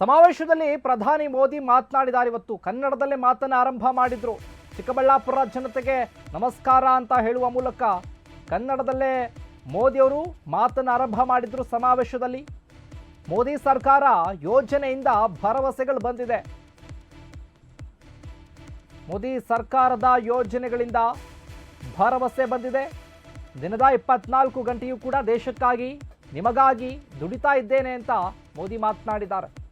ಸಮಾವೇಶದಲ್ಲಿ ಪ್ರಧಾನಿ ಮೋದಿ ಮಾತನಾಡಿದ್ದಾರೆ. ಇವತ್ತು ಕನ್ನಡದಲ್ಲೇ ಮಾತನ್ನು ಆರಂಭ ಮಾಡಿದ್ರು. ಚಿಕ್ಕಬಳ್ಳಾಪುರ ಜನತೆಗೆ ನಮಸ್ಕಾರ ಅಂತ ಹೇಳುವ ಮೂಲಕ ಕನ್ನಡದಲ್ಲೇ ಮೋದಿಯವರು ಮಾತನ್ನು ಆರಂಭ ಮಾಡಿದ್ರು ಸಮಾವೇಶದಲ್ಲಿ. ಮೋದಿ ಸರ್ಕಾರ ಯೋಜನೆಯಿಂದ ಭರವಸೆಗಳು ಬಂದಿದೆ. ಮೋದಿ ಸರ್ಕಾರದ ಯೋಜನೆಗಳಿಂದ ಭರವಸೆ ಬಂದಿದೆ. ದಿನದ ಇಪ್ಪತ್ನಾಲ್ಕು ಗಂಟೆಯೂ ಕೂಡ ದೇಶಕ್ಕಾಗಿ, ನಿಮಗಾಗಿ ದುಡಿತಾ ಇದ್ದೇನೆ ಅಂತ ಮೋದಿ ಮಾತನಾಡಿದ್ದಾರೆ.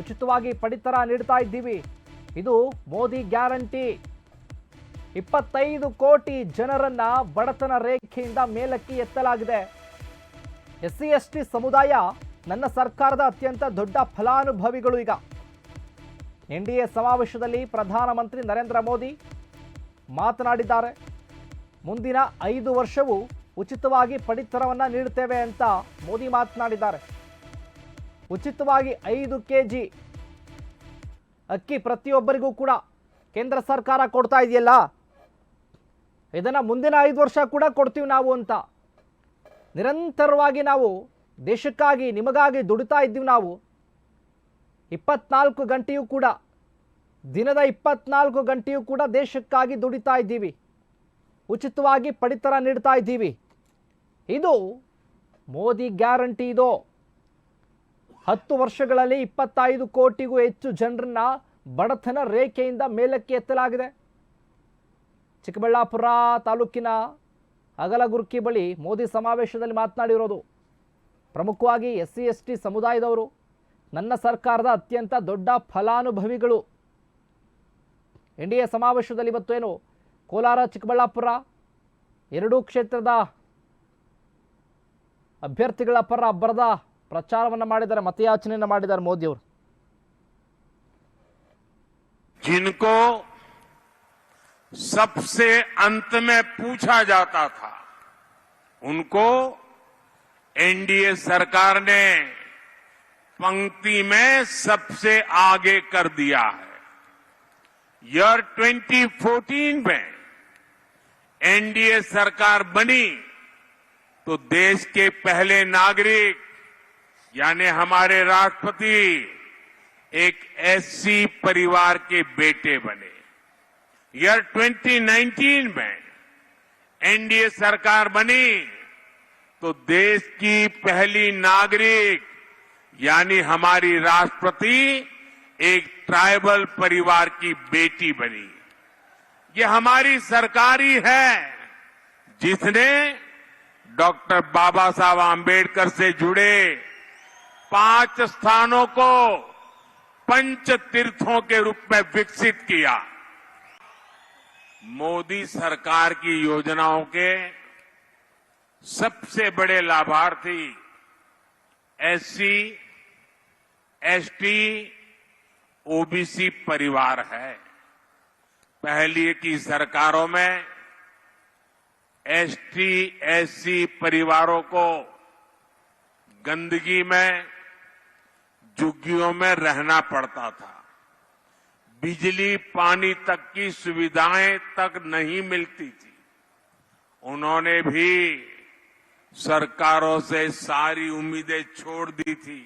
ಉಚಿತವಾಗಿ ಪಡಿತರ ನೀಡ್ತಾ ಇದ್ದೀವಿ. ಇದು ಮೋದಿ ಗ್ಯಾರಂಟಿ. ಇಪ್ಪತ್ತೈದು ಕೋಟಿ ಜನರನ್ನ ಬಡತನ ರೇಖೆಯಿಂದ ಮೇಲಕ್ಕೆ ಎತ್ತಲಾಗಿದೆ. ಎಸ್ ಸಿ ಎಸ್ ಟಿ ಸಮುದಾಯ ನನ್ನ ಸರ್ಕಾರದ ಅತ್ಯಂತ ದೊಡ್ಡ ಫಲಾನುಭವಿಗಳು ಈಗ. ಎನ್ ಡಿ ಎ ಸಮಾವೇಶದಲ್ಲಿ ಪ್ರಧಾನಮಂತ್ರಿ ನರೇಂದ್ರ ಮೋದಿ ಮಾತನಾಡಿದ್ದಾರೆ. ಮುಂದಿನ ಐದು ವರ್ಷವೂ ಉಚಿತವಾಗಿ ಪಡಿತರವನ್ನು ನೀಡುತ್ತೇವೆ ಅಂತ ಮೋದಿ ಮಾತನಾಡಿದ್ದಾರೆ. ಉಚಿತವಾಗಿ ಐದು ಕೆ ಜಿ ಅಕ್ಕಿ ಪ್ರತಿಯೊಬ್ಬರಿಗೂ ಕೂಡ ಕೇಂದ್ರ ಸರ್ಕಾರ ಕೊಡ್ತಾ ಇದೆಯಲ್ಲ? ಇದನ್ನು ಮುಂದಿನ ಐದು ವರ್ಷ ಕೂಡ ಕೊಡ್ತೀವಿ ನಾವು ಅಂತ. ನಿರಂತರವಾಗಿ ನಾವು ದೇಶಕ್ಕಾಗಿ, ನಿಮಗಾಗಿ ದುಡಿತಾ ಇದ್ದೀವಿ ನಾವು. ಇಪ್ಪತ್ನಾಲ್ಕು ಗಂಟೆಯೂ ಕೂಡ, ದಿನದ ಇಪ್ಪತ್ನಾಲ್ಕು ಗಂಟೆಯೂ ಕೂಡ ದೇಶಕ್ಕಾಗಿ ದುಡಿತಾ ಇದ್ದೀವಿ. ಉಚಿತವಾಗಿ ಪಡಿತರ ನೀಡ್ತಾ ಇದ್ದೀವಿ. ಇದು ಮೋದಿ ಗ್ಯಾರಂಟಿ ಇದು? ಹತ್ತು ವರ್ಷಗಳಲ್ಲಿ ಇಪ್ಪತ್ತೈದು ಕೋಟಿಗೂ ಹೆಚ್ಚು ಜನರನ್ನ ಬಡತನ ರೇಖೆಯಿಂದ ಮೇಲಕ್ಕೆ ಎತ್ತಲಾಗಿದೆ. ಚಿಕ್ಕಬಳ್ಳಾಪುರ ತಾಲೂಕಿನ ಅಗಲಗುರ್ಕಿ ಬಳಿ ಮೋದಿ ಸಮಾವೇಶದಲ್ಲಿ ಮಾತನಾಡಿರೋದು, ಪ್ರಮುಖವಾಗಿ ಎಸ್ ಸಿ ಎಸ್ ಟಿ ಸಮುದಾಯದವರು, ನನ್ನ ಸರ್ಕಾರದ ಅತ್ಯಂತ ದೊಡ್ಡ ಫಲಾನುಭವಿಗಳು. ಎನ್ ಡಿ ಎ ಸಮಾವೇಶದಲ್ಲಿ ಇವತ್ತು ಏನು, ಕೋಲಾರ, ಚಿಕ್ಕಬಳ್ಳಾಪುರ ಎರಡೂ ಕ್ಷೇತ್ರದ ಅಭ್ಯರ್ಥಿಗಳ ಪರ ಅಬ್ಬರದ ಪ್ರಚಾರವನ್ನು ಮಾಡಿದ್ದಾರೆ ಮತಯಾಚನೆಯನ್ನು ಮಾಡಿದ್ದಾರೆ ಮೋದಿಯವರು जिनको सबसे अंत में पूछा जाता था उनको एनडीए सरकार ने पंक्ति में सबसे आगे कर दिया है ईयर 2014 में एनडीए सरकार बनी तो देश के पहले नागरिक यानी हमारे राष्ट्रपति एक एससी परिवार के बेटे बने। ईयर 2019 में एनडीए सरकार बनी तो देश की पहली नागरिक, यानी हमारी राष्ट्रपति, एक ट्राइबल परिवार की बेटी बनी। ये हमारी सरकार ही है जिसने डॉक्टर बाबा साहब आम्बेडकर से जुड़े पाँच स्थानों को पंच तीर्थों के रूप में विकसित किया। मोदी सरकार की योजनाओं के सबसे बड़े लाभार्थी एससी, एसटी, ओबीसी परिवार है। पहली की सरकारों में एसटी, एससी परिवारों को गंदगी में झुग्गियों में रहना पड़ता था बिजली पानी तक की सुविधाएं तक नहीं मिलती थी उन्होंने भी सरकारों से सारी उम्मीदें छोड़ दी थी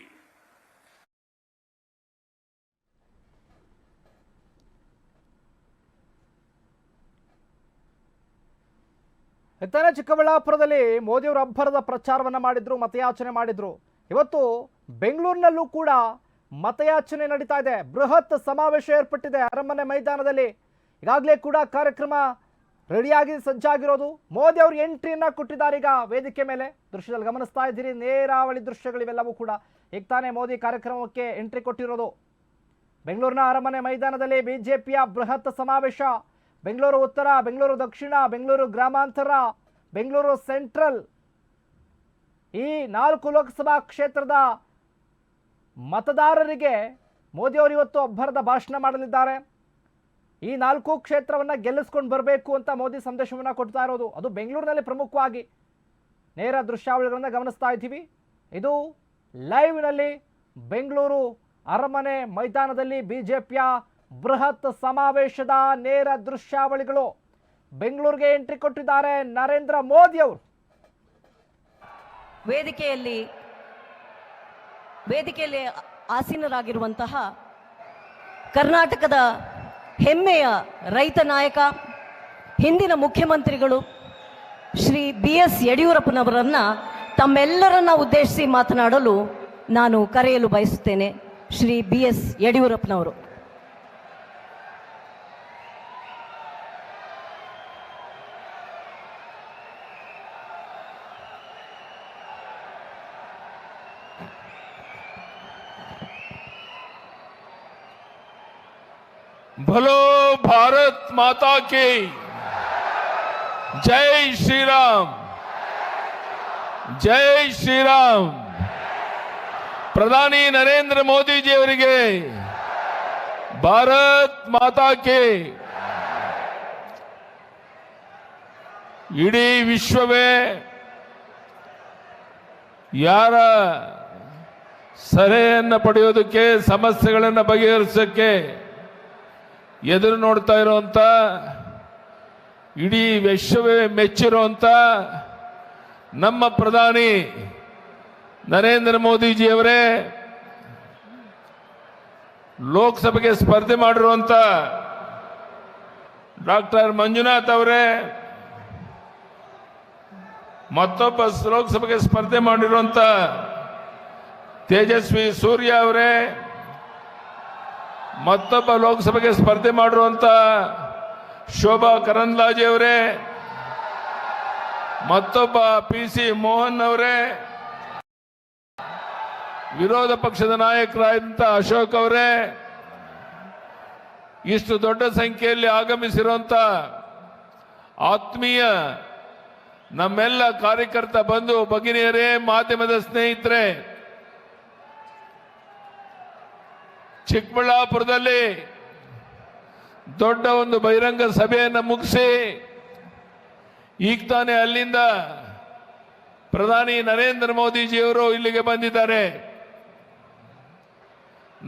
ಇತರೆ ಚಿಕ್ಕಬಳ್ಳಾಪುರದಲ್ಲಿ ಮೋದಿಯವರು ಅಬ್ಬರದ ಪ್ರಚಾರವನ್ನ ಮಾಡಿದ್ರು ಮತಯಾಚನೆ ಮಾಡಿದ್ರು ಇವತ್ತು ಬೆಂಗಳೂರಿನಲ್ಲೂ ಕೂಡ ಮತಯಾಚನೆ ನಡೀತಾ ಇದೆ. ಬೃಹತ್ ಸಮಾವೇಶ ಏರ್ಪಟ್ಟಿದೆ ಅರಮನೆ ಮೈದಾನದಲ್ಲಿ. ಈಗಾಗಲೇ ಕೂಡ ಕಾರ್ಯಕ್ರಮ ರೆಡಿಯಾಗಿ ಸಜ್ಜಾಗಿರೋದು. ಮೋದಿ ಅವರು ಎಂಟ್ರಿಯನ್ನು ಕೊಟ್ಟಿದ್ದಾರೆ ಈಗ ವೇದಿಕೆ ಮೇಲೆ. ದೃಶ್ಯದಲ್ಲಿ ಗಮನಿಸ್ತಾ ಇದ್ದೀರಿ, ನೇರಾವಳಿ ದೃಶ್ಯಗಳಿವೆಲ್ಲವೂ ಕೂಡ. ಈಗ ತಾನೇ ಮೋದಿ ಕಾರ್ಯಕ್ರಮಕ್ಕೆ ಎಂಟ್ರಿ ಕೊಟ್ಟಿರೋದು. ಬೆಂಗಳೂರಿನ ಅರಮನೆ ಮೈದಾನದಲ್ಲಿ ಬಿಜೆಪಿಯ ಬೃಹತ್ ಸಮಾವೇಶ. ಬೆಂಗಳೂರು ಉತ್ತರ, ಬೆಂಗಳೂರು ದಕ್ಷಿಣ, ಬೆಂಗಳೂರು ಗ್ರಾಮಾಂತರ, ಬೆಂಗಳೂರು ಸೆಂಟ್ರಲ್. ಈ ನಾಲ್ಕು ಲೋಕಸಭಾ ಕ್ಷೇತ್ರದ ಮತದಾರರಿಗೆ ಮೋದಿಯವರು ಇವತ್ತು ಅಬ್ಬರದ ಭಾಷಣ ಮಾಡಲಿದ್ದಾರೆ. ಈ ನಾಲ್ಕು ಕ್ಷೇತ್ರವನ್ನು ಗೆಲ್ಲಿಸ್ಕೊಂಡು ಬರಬೇಕು ಅಂತ ಮೋದಿ ಸಂದೇಶವನ್ನು ಕೊಡ್ತಾ ಇರೋದು. ಅದು ಬೆಂಗಳೂರಿನಲ್ಲಿ ಪ್ರಮುಖವಾಗಿ. ನೇರ ದೃಶ್ಯಾವಳಿಗಳನ್ನು ಗಮನಿಸ್ತಾ ಇದ್ದೀವಿ. ಇದು ಲೈವ್ನಲ್ಲಿ ಬೆಂಗಳೂರು ಅರಮನೆ ಮೈದಾನದಲ್ಲಿ ಬಿಜೆಪಿಯ ಬೃಹತ್ ಸಮಾವೇಶದ ನೇರ ದೃಶ್ಯಾವಳಿಗಳು. ಬೆಂಗಳೂರಿಗೆ ಎಂಟ್ರಿ ಕೊಟ್ಟಿದ್ದಾರೆ ನರೇಂದ್ರ ಮೋದಿ ಅವರು ವೇದಿಕೆಯಲ್ಲಿ ವೇದಿಕೆಯಲ್ಲಿ ಆಸೀನರಾಗಿರುವಂತಹ ಕರ್ನಾಟಕದ ಹೆಮ್ಮೆಯ ರೈತ ನಾಯಕ, ಹಿಂದಿನ ಮುಖ್ಯಮಂತ್ರಿಗಳು ಶ್ರೀ ಬಿ ಎಸ್ ಯಡಿಯೂರಪ್ಪನವರನ್ನ ತಮ್ಮೆಲ್ಲರನ್ನ ಉದ್ದೇಶಿಸಿ ಮಾತನಾಡಲು ನಾನು ಕರೆಯಲು ಬಯಸುತ್ತೇನೆ. ಶ್ರೀ ಬಿ ಎಸ್ ಯಡಿಯೂರಪ್ಪನವರು. भलो भारत माता की जय श्री राम ಜೈ ಶ್ರೀರಾಮ್ ಪ್ರಧಾನಿ ನರೇಂದ್ರ ಮೋದಿಜಿಯವರಿಗೆ ಭಾರತ್ ಮಾತಾ ಕಿ ಇಡೀ ವಿಶ್ವವೇ ಯಾರ ಸಲಹೆಯನ್ನು ಪಡೆಯೋದಕ್ಕೆ ಸಮಸ್ಯೆಗಳನ್ನು ಬಗೆಹರಿಸೋಕ್ಕೆ ಎದುರು ನೋಡ್ತಾ ಇರೋವಂಥ ಇಡೀ ವಿಶ್ವವೇ ಮೆಚ್ಚಿರುವಂಥ ನಮ್ಮ ಪ್ರಧಾನಿ ನರೇಂದ್ರ ಮೋದಿಜಿಯವರೇ, ಲೋಕಸಭೆಗೆ ಸ್ಪರ್ಧೆ ಮಾಡಿರುವಂಥ ಡಾಕ್ಟರ್ ಮಂಜುನಾಥ್ ಅವರೇ, ಮತ್ತೊಬ್ಬ ಲೋಕಸಭೆಗೆ ಸ್ಪರ್ಧೆ ಮಾಡಿರುವಂಥ ತೇಜಸ್ವಿ ಸೂರ್ಯ ಅವರೇ ಮತ್ತೊಬ್ಬ ಲೋಕಸಭೆಗೆ ಸ್ಪರ್ಧೆ ಮಾಡಿರುವಂತ ಶೋಭಾ ಕರಂದ್ಲಾಜೆ ಅವರೇ, ಮತ್ತೊಬ್ಬ ಪಿ ಸಿ ಮೋಹನ್ ಅವರೇ, ವಿರೋಧ ಪಕ್ಷದ ನಾಯಕರಾದಂಥ ಅಶೋಕ್ ಅವರೇ, ಇಷ್ಟು ದೊಡ್ಡ ಸಂಖ್ಯೆಯಲ್ಲಿ ಆಗಮಿಸಿರುವಂತ ಆತ್ಮೀಯ ನಮ್ಮೆಲ್ಲ ಕಾರ್ಯಕರ್ತ ಬಂಧು ಭಗಿನಿಯರೇ, ಮಾಧ್ಯಮದ ಸ್ನೇಹಿತರೆ ಚಿಕ್ಕಬಳ್ಳಾಪುರದಲ್ಲಿ ದೊಡ್ಡ ಒಂದು ಬಹಿರಂಗ ಸಭೆಯನ್ನು ಮುಗಿಸಿ, ಈಗ ತಾನೇ ಅಲ್ಲಿಂದ ಪ್ರಧಾನಿ ನರೇಂದ್ರ ಮೋದಿಜಿಯವರು ಇಲ್ಲಿಗೆ ಬಂದಿದ್ದಾರೆ.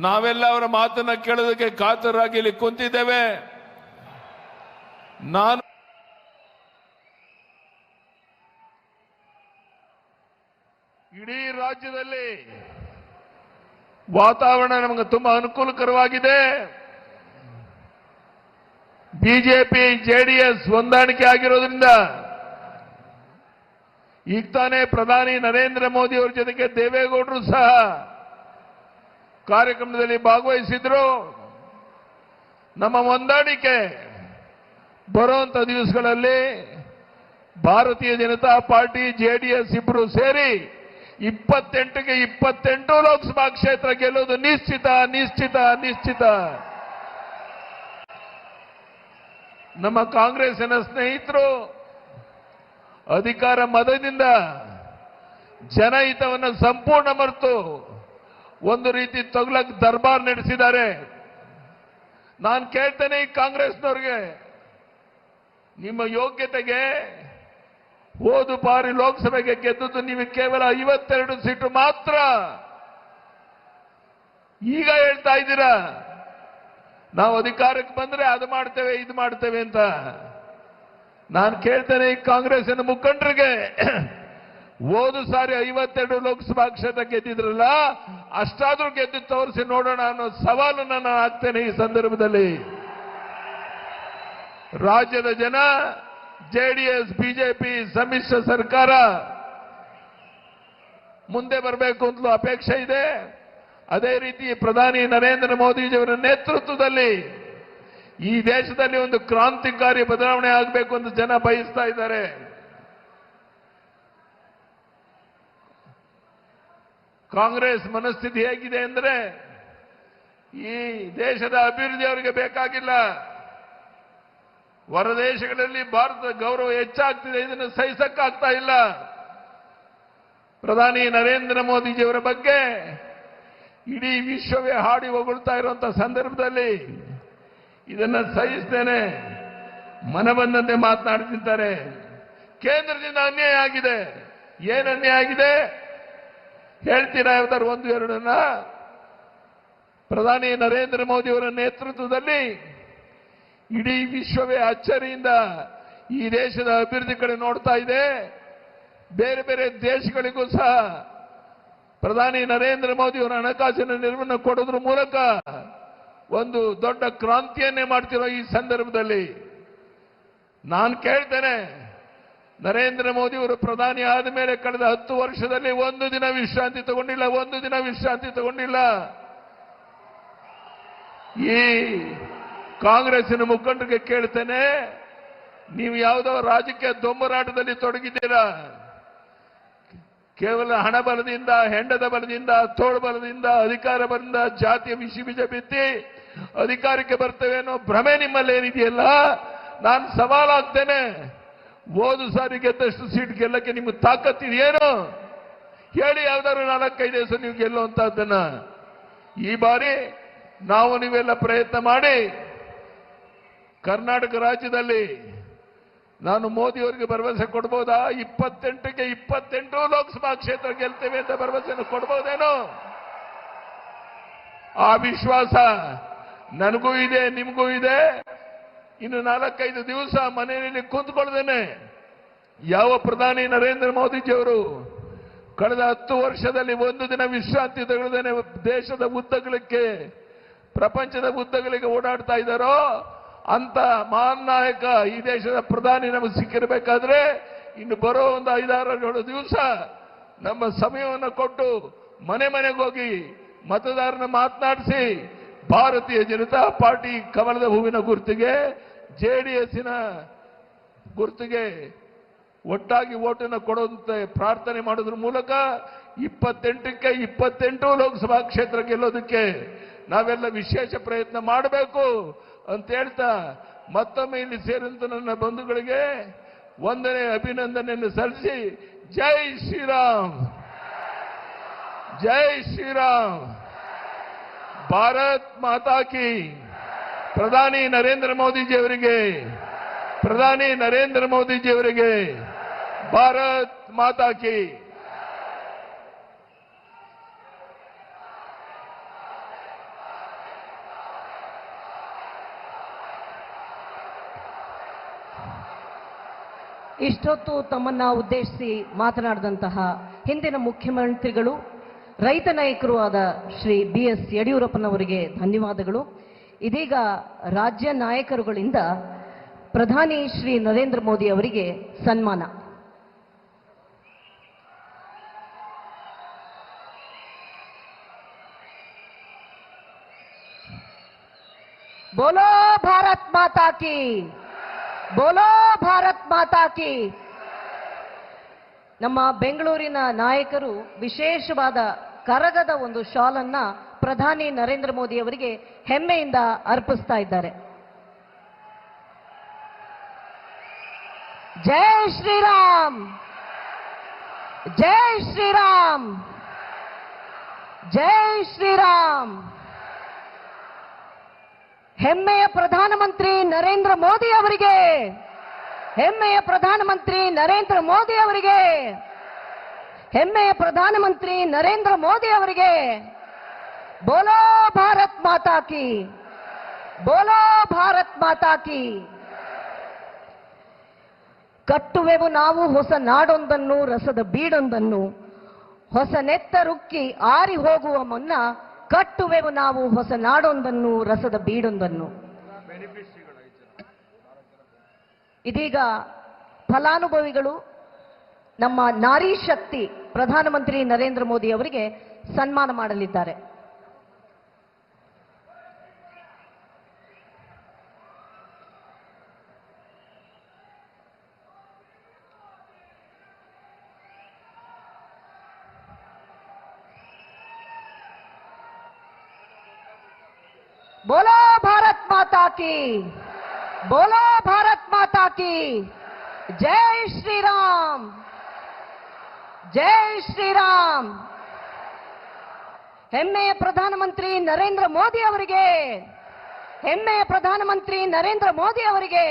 ನಾವೆಲ್ಲ ಅವರ ಮಾತನ್ನ ಕೇಳೋದಕ್ಕೆ ಕಾತರಾಗಿ ಇಲ್ಲಿ ಕುಂತಿದ್ದೇವೆ. ನಾನು ಇಡೀ ರಾಜ್ಯದಲ್ಲಿ ವಾತಾವರಣ ನಮಗೆ ತುಂಬಾ ಅನುಕೂಲಕರವಾಗಿದೆ. ಬಿಜೆಪಿ ಎಸ್ ಹೊಂದಾಣಿಕೆ ಆಗಿರೋದ್ರಿಂದ ಈಗ ತಾನೇ ಪ್ರಧಾನಿ ನರೇಂದ್ರ ಮೋದಿ ಅವರ ಜೊತೆಗೆ ದೇವೇಗೌಡರು ಸಹ ಕಾರ್ಯಕ್ರಮದಲ್ಲಿ ಭಾಗವಹಿಸಿದ್ರು. ನಮ್ಮ ಹೊಂದಾಣಿಕೆ ಬರುವಂತ ದಿವಸಗಳಲ್ಲಿ ಭಾರತೀಯ ಜನತಾ ಪಾರ್ಟಿ, ಜೆಡಿಎಸ್ ಇಬ್ಬರು ಸೇರಿ ಇಪ್ಪತ್ತೆಂಟಕ್ಕೆ ಇಪ್ಪತ್ತೆಂಟು ಲೋಕಸಭಾ ಕ್ಷೇತ್ರ ಗೆಲ್ಲುವುದು ನಿಶ್ಚಿತ ನಿಶ್ಚಿತ ನಿಶ್ಚಿತ. ನಮ್ಮ ಕಾಂಗ್ರೆಸ್ಸಿನ ಸ್ನೇಹಿತರು, ಅಧಿಕಾರ ಮದದಿಂದ ಜನಹಿತವನ್ನು ಸಂಪೂರ್ಣ ಮರೆತು ಒಂದು ರೀತಿ ತಗ್ಲಕ್ ದರ್ಬಾರ್ ನಡೆಸಿದ್ದಾರೆ. ನಾನು ಕೇಳ್ತೇನೆ ಈ ಕಾಂಗ್ರೆಸ್ನವ್ರಿಗೆ, ನಿಮ್ಮ ಯೋಗ್ಯತೆಗೆ ಹೋದು ಬಾರಿ ಲೋಕಸಭೆಗೆ ಗೆದ್ದದ್ದು ನೀವು ಕೇವಲ ಐವತ್ತೆರಡು ಸೀಟು ಮಾತ್ರ. ಈಗ ಹೇಳ್ತಾ ಇದ್ದೀರಾ? ನಾವು ಅಧಿಕಾರಕ್ಕೆ ಬಂದ್ರೆ ಅದು ಮಾಡ್ತೇವೆ, ಇದು ಮಾಡ್ತೇವೆ ಅಂತ. ನಾನು ಕೇಳ್ತೇನೆ ಈ ಕಾಂಗ್ರೆಸ್ಸಿನ ಮುಖಂಡರಿಗೆ. ಓದು ಸಾರಿ ಐವತ್ತೆರಡು ಲೋಕಸಭಾ ಕ್ಷೇತ್ರ ಗೆದ್ದಿದ್ರಲ್ಲ, ಅಷ್ಟಾದ್ರೂ ಗೆದ್ದು ತೋರಿಸಿ ನೋಡೋಣ ಅನ್ನೋ ಸವಾಲನ್ನು ನಾನು ಹಾಕ್ತೇನೆ ಈ ಸಂದರ್ಭದಲ್ಲಿ. ರಾಜ್ಯದ ಜನ ಜೆಡಿಎಸ್, ಬಿಜೆಪಿ, ಸಮ್ಮಿಶ್ರ ಸರ್ಕಾರ ಮುಂದೆ ಬರಬೇಕು ಅಂತಲೂ ಅಪೇಕ್ಷೆ ಇದೆ. ಅದೇ ರೀತಿ ಪ್ರಧಾನಿ ನರೇಂದ್ರ ಮೋದಿಜಿಯವರ ನೇತೃತ್ವದಲ್ಲಿ ಈ ದೇಶದಲ್ಲಿ ಒಂದು ಕ್ರಾಂತಿಕಾರಿ ಬದಲಾವಣೆ ಆಗಬೇಕು ಅಂತ ಜನ ಬಯಸ್ತಾ ಇದ್ದಾರೆ. ಕಾಂಗ್ರೆಸ್ ಮನಸ್ಥಿತಿ ಹೇಗಿದೆ ಅಂದ್ರೆ ಈ ದೇಶದ ಅಭಿವೃದ್ಧಿ ಅವರಿಗೆ ಬೇಕಾಗಿಲ್ಲ. ಹೊರದೇಶಗಳಲ್ಲಿ ಭಾರತದ ಗೌರವ ಹೆಚ್ಚಾಗ್ತಿದೆ, ಇದನ್ನು ಸಹಿಸಕ್ಕಾಗ್ತಾ ಇಲ್ಲ. ಪ್ರಧಾನಿ ನರೇಂದ್ರ ಮೋದಿಜಿಯವರ ಬಗ್ಗೆ ಇಡೀ ವಿಶ್ವವೇ ಹಾಡಿ ಹೊಗಳ್ತಾ ಇರುವಂತಹ ಸಂದರ್ಭದಲ್ಲಿ ಇದನ್ನ ಸಹಿಸ್ತೇನೆ. ಮನ ಬಂದಂತೆ ಕೇಂದ್ರದಿಂದ ಅನ್ಯಾಯ ಆಗಿದೆ. ಏನು ಅನ್ಯಾಯ ಆಗಿದೆ? ಹೇಳ್ತೀರಾ ಯಾವ್ದಾದ್ರು ಒಂದು, ಎರಡನ್ನ? ಪ್ರಧಾನಿ ನರೇಂದ್ರ ಮೋದಿ ಅವರ ನೇತೃತ್ವದಲ್ಲಿ ಇಡೀ ವಿಶ್ವವೇ ಅಚ್ಚರಿಯಿಂದ ಈ ದೇಶದ ಅಭಿವೃದ್ಧಿ ಕಡೆ ನೋಡ್ತಾ ಇದೆ. ಬೇರೆ ಬೇರೆ ದೇಶಗಳಿಗೂ ಸಹ ಪ್ರಧಾನಿ ನರೇಂದ್ರ ಮೋದಿ ಅವರ ಹಣಕಾಸಿನ ನೆರವನ್ನು ಕೊಡೋದ್ರ ಮೂಲಕ ಒಂದು ದೊಡ್ಡ ಕ್ರಾಂತಿಯನ್ನೇ ಮಾಡ್ತಿರೋ ಈ ಸಂದರ್ಭದಲ್ಲಿ ನಾನು ಕೇಳ್ತೇನೆ, ನರೇಂದ್ರ ಮೋದಿ ಅವರು ಪ್ರಧಾನಿ ಆದ ಮೇಲೆ ಕಳೆದ ಹತ್ತು ವರ್ಷದಲ್ಲಿ ಒಂದು ದಿನ ವಿಶ್ರಾಂತಿ ತಗೊಂಡಿಲ್ಲ, ಒಂದು ದಿನ ವಿಶ್ರಾಂತಿ ತಗೊಂಡಿಲ್ಲ. ಈ ಕಾಂಗ್ರೆಸ್ಸಿನ ಮುಖಂಡರಿಗೆ ಕೇಳ್ತೇನೆ, ನೀವು ಯಾವುದೋ ರಾಜಕೀಯ ದೊಂಬರಾಟದಲ್ಲಿ ತೊಡಗಿದ್ದೀರಾ? ಕೇವಲ ಹಣ ಬಲದಿಂದ, ಹೆಂಡದ ಬಲದಿಂದ, ತೋಳು ಬಲದಿಂದ, ಅಧಿಕಾರ ಬಲದಿಂದ ಜಾತಿಯ ಬಿಸಿ ಬೀಜ ಬಿತ್ತಿ ಅಧಿಕಾರಕ್ಕೆ ಬರ್ತೇವೆ ಭ್ರಮೆ ನಿಮ್ಮಲ್ಲಿ ಏನಿದೆಯಲ್ಲ? ನಾನು ಸವಾಲಾಗ್ತೇನೆ. ಓದು ಸಾರಿ ಗೆದ್ದಷ್ಟು ಸೀಟ್ ಗೆಲ್ಲಕ್ಕೆ ನಿಮ್ಗೆ ತಾಕತ್ತಿದೆಯೇನು ಹೇಳಿ ಯಾವ್ದಾದ್ರು ನಾಲ್ಕೈದು ದಿವಸ ನೀವು ಗೆಲ್ಲುವಂತಹದ್ದನ್ನ. ಈ ಬಾರಿ ನಾವು ನೀವೆಲ್ಲ ಪ್ರಯತ್ನ ಮಾಡಿ ಕರ್ನಾಟಕ ರಾಜ್ಯದಲ್ಲಿ ನಾನು ಮೋದಿ ಅವರಿಗೆ ಭರವಸೆ ಕೊಡ್ಬೋದಾ? ಇಪ್ಪತ್ತೆಂಟಕ್ಕೆ ಇಪ್ಪತ್ತೆಂಟು ಲೋಕಸಭಾ ಕ್ಷೇತ್ರ ಗೆಲ್ತೇವೆ ಅಂತ ಭರವಸೆಯನ್ನು ಕೊಡ್ಬೋದೇನೋ? ಆ ವಿಶ್ವಾಸ ನನಗೂ ಇದೆ, ನಿಮಗೂ ಇದೆ. ಇನ್ನು ನಾಲ್ಕೈದು ದಿವಸ ಮನೆಯಲ್ಲಿ ಕುಂತ್ಕೊಳ್ದೇನೆ ಯಾವ ಪ್ರಧಾನಿ ನರೇಂದ್ರ ಮೋದಿಜಿಯವರು ಕಳೆದ ಹತ್ತು ವರ್ಷದಲ್ಲಿ ಒಂದು ದಿನ ವಿಶ್ರಾಂತಿ ತೆಗೆದೇನೆ ದೇಶದ ಉದ್ದಗಳಿಗೆ ಪ್ರಪಂಚದ ಉದ್ದಗಳಿಗೆ ಓಡಾಡ್ತಾ ಇದ್ದಾರೋ? ಅಂತ ಮಹಾನ್ ನಾಯಕ ಈ ದೇಶದ ಪ್ರಧಾನಿ ನಮಗೆ ಸಿಕ್ಕಿರಬೇಕಾದ್ರೆ ಇನ್ನು ಬರೋ ಒಂದು ಐದಾರು ದಿವಸ ನಮ್ಮ ಸಮಯವನ್ನು ಕೊಟ್ಟು ಮನೆ ಮನೆಗೆ ಹೋಗಿ ಮತದಾರನ ಮಾತನಾಡಿಸಿ ಭಾರತೀಯ ಜನತಾ ಪಾರ್ಟಿ ಕಮಲದ ಹೂವಿನ ಗುರುತಿಗೆ ಎಸ್ಸಿನ ಗುರುತಿಗೆ ಒಟ್ಟಾಗಿ ಓಟನ್ನು ಕೊಡುವಂತೆ ಪ್ರಾರ್ಥನೆ ಮಾಡೋದ್ರ ಮೂಲಕ ಇಪ್ಪತ್ತೆಂಟಕ್ಕೆ ಇಪ್ಪತ್ತೆಂಟು ಲೋಕಸಭಾ ಕ್ಷೇತ್ರ ಗೆಲ್ಲೋದಕ್ಕೆ ನಾವೆಲ್ಲ ವಿಶೇಷ ಪ್ರಯತ್ನ ಮಾಡಬೇಕು. ಅಂತ ಹೇಳ್ತಾ ಮತ್ತೊಮ್ಮೆ ಇಲ್ಲಿ ಸೇರಿದಂತ ನನ್ನ ಬಂಧುಗಳಿಗೆ ಒಂದನೇ ಅಭಿನಂದನೆಯನ್ನು ಸಲ್ಲಿಸಿ, ಜೈ ಶ್ರೀರಾಮ್. ಜೈ ಶ್ರೀರಾಮ್. ಭಾರತ್ ಮಾತಾಕಿ ಪ್ರಧಾನಿ ನರೇಂದ್ರ ಮೋದಿಜಿ ಅವರಿಗೆ, ಪ್ರಧಾನಿ ನರೇಂದ್ರ ಮೋದಿಜಿ ಅವರಿಗೆ ಭಾರತ್ ಮಾತಾ ಇಷ್ಟೊತ್ತು ತಮ್ಮನ್ನ ಉದ್ದೇಶಿಸಿ ಮಾತನಾಡಿದಂತಹ ಹಿಂದಿನ ಮುಖ್ಯಮಂತ್ರಿಗಳು, ರೈತ ನಾಯಕರು ಆದ ಶ್ರೀ ಬಿ ಎಸ್ ಯಡಿಯೂರಪ್ಪನವರಿಗೆ ಧನ್ಯವಾದಗಳು. ಇದೀಗ ರಾಜ್ಯ ನಾಯಕರುಗಳಿಂದ ಪ್ರಧಾನಿ ಶ್ರೀ ನರೇಂದ್ರ ಮೋದಿ ಅವರಿಗೆ ಸನ್ಮಾನ. ಬೋಲೋ ಭಾರತ್ ಮಾತಾ ಕಿ! ಬೋಲೋ ಭಾರತ್ ಮಾತಾ ಕಿ. ನಮ್ಮ ಬೆಂಗಳೂರಿನ ನಾಯಕರು ವಿಶೇಷವಾದ ಕರಗದ ಒಂದು ಶಾಲನ್ನ ಪ್ರಧಾನಿ ನರೇಂದ್ರ ಮೋದಿ ಅವರಿಗೆ ಹೆಮ್ಮೆಯಿಂದ ಅರ್ಪಿಸ್ತಾ ಇದ್ದಾರೆ. ಜೈ ಶ್ರೀರಾಮ್! ಜೈ ಶ್ರೀರಾಮ್! ಜೈ ಶ್ರೀರಾಮ್! ಹೆಮ್ಮೆಯ ಪ್ರಧಾನಮಂತ್ರಿ ನರೇಂದ್ರ ಮೋದಿ ಅವರಿಗೆ. ಹೆಮ್ಮೆಯ ಪ್ರಧಾನಮಂತ್ರಿ ನರೇಂದ್ರ ಮೋದಿ ಅವರಿಗೆ. ಹೆಮ್ಮೆಯ ಪ್ರಧಾನಮಂತ್ರಿ ನರೇಂದ್ರ ಮೋದಿ ಅವರಿಗೆ. ಬೋಲೋ ಭಾರತ್ ಮಾತಾ ಕಿ. ಬೋಲೋ ಭಾರತ್ ಮಾತಾ ಕಿ. ಕಟ್ಟುವೆವು ನಾವು ಹೊಸ ನಾಡೊಂದನ್ನು, ರಸದ ಬೀಡೊಂದನ್ನು, ಹೊಸ ನೆತ್ತರುಕ್ಕಿ ಆರಿ ಹೋಗುವ ಮುನ್ನ ಕಟ್ಟುವೆವು ನಾವು ಹೊಸ ನಾಡೊಂದನ್ನು, ರಸದ ಬೀಡೊಂದನ್ನು. ಇದೀಗ ಫಲಾನುಭವಿಗಳು, ನಮ್ಮ ನಾರಿ ಶಕ್ತಿ ಪ್ರಧಾನಮಂತ್ರಿ ನರೇಂದ್ರ ಮೋದಿ ಅವರಿಗೆ ಸನ್ಮಾನ ಮಾಡಲಿದ್ದಾರೆ. बोलो भारत माता की बोलो भारत माता की जय श्री राम जय ಶ್ರೀರಾಮ್ ಹೆಮ್ಮೆಯ ಪ್ರಧಾನಮಂತ್ರಿ ನರೇಂದ್ರ ಮೋದಿ ಅವರಿಗೆ ಹೆಮ್ಮೆಯ ಪ್ರಧಾನಮಂತ್ರಿ ನರೇಂದ್ರ ಮೋದಿ ಅವರಿಗೆ